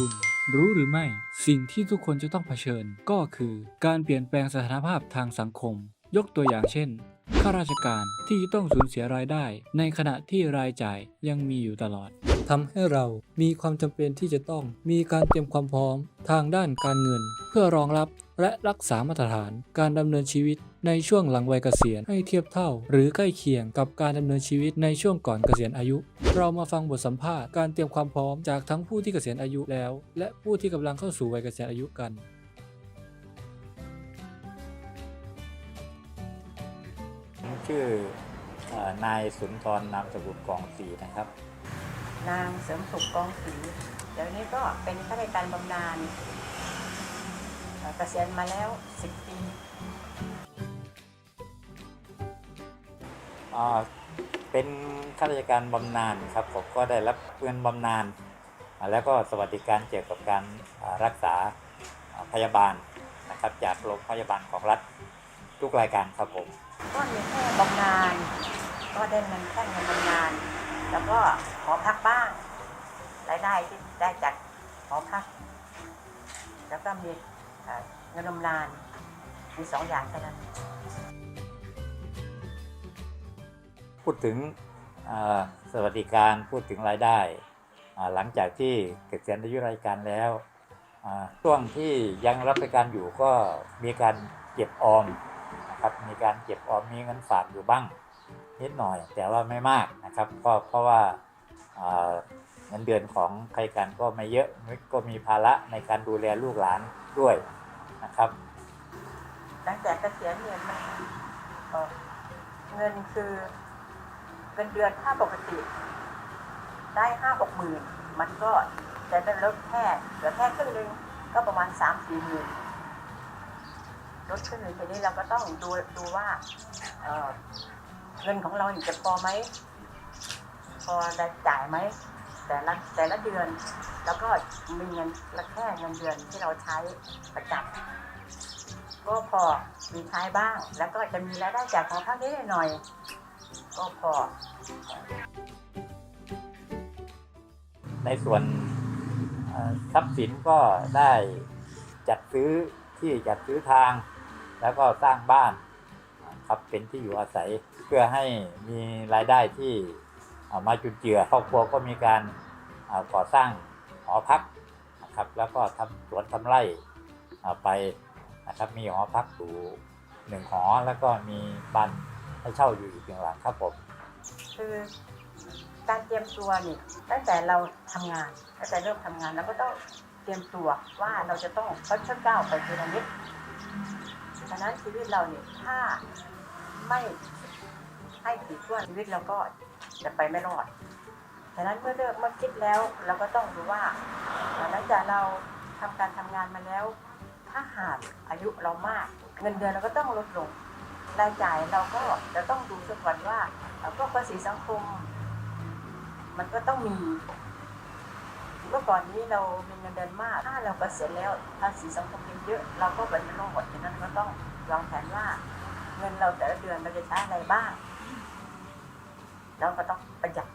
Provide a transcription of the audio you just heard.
คุณ รู้หรือไม่ สิ่งที่ทุกคนจะต้องเผชิญ ก็คือ การเปลี่ยนแปลงสถานภาพทางสังคม ยกตัวอย่างเช่น ข้าราชการที่ต้องสูญเสียรายได้ ในขณะที่รายจ่ายยังมีอยู่ตลอดทำให้เรามีความจำเป็นที่จะต้องมีการเตรียมความพร้อม ทางด้านการเงิน เพื่อรองรับและรักษามาตรฐานการดำเนินชีวิตในช่วงหลังวัยเกษียณให้เทียบเท่า หรือใกล้เคียงกับการดำเนินชีวิตในช่วงก่อนเกษียณอายุ เรามาฟังบทสัมภาษณ์การเตรียมความพร้อมจากทั้งผู้ที่เกษียณอายุแล้ว และผู้ที่กำลังเข้าสู่วัยเกษียณอายุกัน ชื่อเอ่อนายสุนทรนามสกุลกองศรีนะครับ นางเสริมสุขกองศรีเดี๋ยวนี้ก็เป็นข้าราชการบำนาญเอ่อเกษียณมาแล้ว 10 ปีอ่าเป็นข้าราชการบำนาญครับผมก็ได้รับเงินบำนาญอ่าแล้วก็สวัสดิการเกี่ยวกับการอ่ารักษาอ่าพยาบาลนะครับจากโรงพยาบาลของรัฐทุกรายการครับผมก็มีแค่ บำนาญก็ได้เงินแค่เงินบำนาญแล้วก็หอพักบ้างรายได้ที่ได้จากหอพัก แล้วก็มีเงินบำนาญมีสองอย่างแค่นั้นพูดถึงสวัสดิการพูดถึงรายได้ หลังจากที่เกษียณอายุราชการแล้วช่วงที่ยังรับราชการอยู่ก็มีการเก็บออม นะครับ มีการเก็บออมมีเงินฝากอยู่บ้างนิดหน่อย แต่ว่าไม่มากนะครับก็เพราะว่าเงินเดือนของใครกันก็ไม่เยอะก็มีภาระในการดูแลลูกหลานด้วยนะครับหลังจากเกษียณเนี่ยมันเงินคือเงินเดือนถ้าปกติ ได้ห้าหกหมื่นมันก็จะได้ลดแค่เหลือแค่ครึ่งหนึงก็ประมาณสามสี่หมื่น ลดครึ่งหนึ่งทีนี้เราก็ต้องดูดูว่าเเงินของเราจะพอไหมพอได้จ่ายไหมแต่ละแต่ละเดือน แล้วก็มีเงินละแค่เงินเดือนที่เราใช้ประจำก็พอมีใช้บ้าง แล้วก็จะมีรายได้จากของพักนิดหน่อย ก็พอ ในส่วนทรัพย์สินก็ได้จัดซื้อที่จัดซื้อทาง แล้วก็สร้างบ้านครับเป็นที่อยู่อาศัยเพื่อให้มีรายได้ที่เอ่อมาจุนเจือครอบครัวก็มีการเอ่อก่อสร้างหอพักนะครับแล้วก็ทำสวนทำไร่ไปนะครับมีหอพักอยู่หนึ่งหอแล้วก็มีบ้านให้เช่าอยู่อีกหนึ่งหลังครับผมคือการเตรียมตัวนี่ตั้งแต่เราทำงานตั้งแต่เริ่มทำงานเราก็ต้องเตรียมตัวว่าเราจะต้องค่อยๆก้าวไปทีละนิดะนั้นชีวิตเราเนี่ยถ้าไม่ให้ถี่ถ้วนชีวิตเราก็จะไปไม่รอดฉะนั้นเมื่อเริ่มเมื่อคิดแล้วเราก็ต้องดูว่าหลังจากเราทำการทำงานมาแล้ว ถ้าหากอายุเรามาก เงินเดือนเราก็ต้องลดลงรายจ่ายเราก็จะต้องดูซะก่อนว่าเอ่อพวกภาษีสังคม มันก็ต้องมี มื่อก่อนนี้เรามีเงินเดือนมาก ถ้าเราเกษียณแล้วภาษีสังคมเยอะ เราก็เป็นโรอดฉะนั้นก็ต้องวางแผนว่า เงินเราแต่ละเดือนเราจะใช้อะไรบ้าง เราก็ต้องประหยัด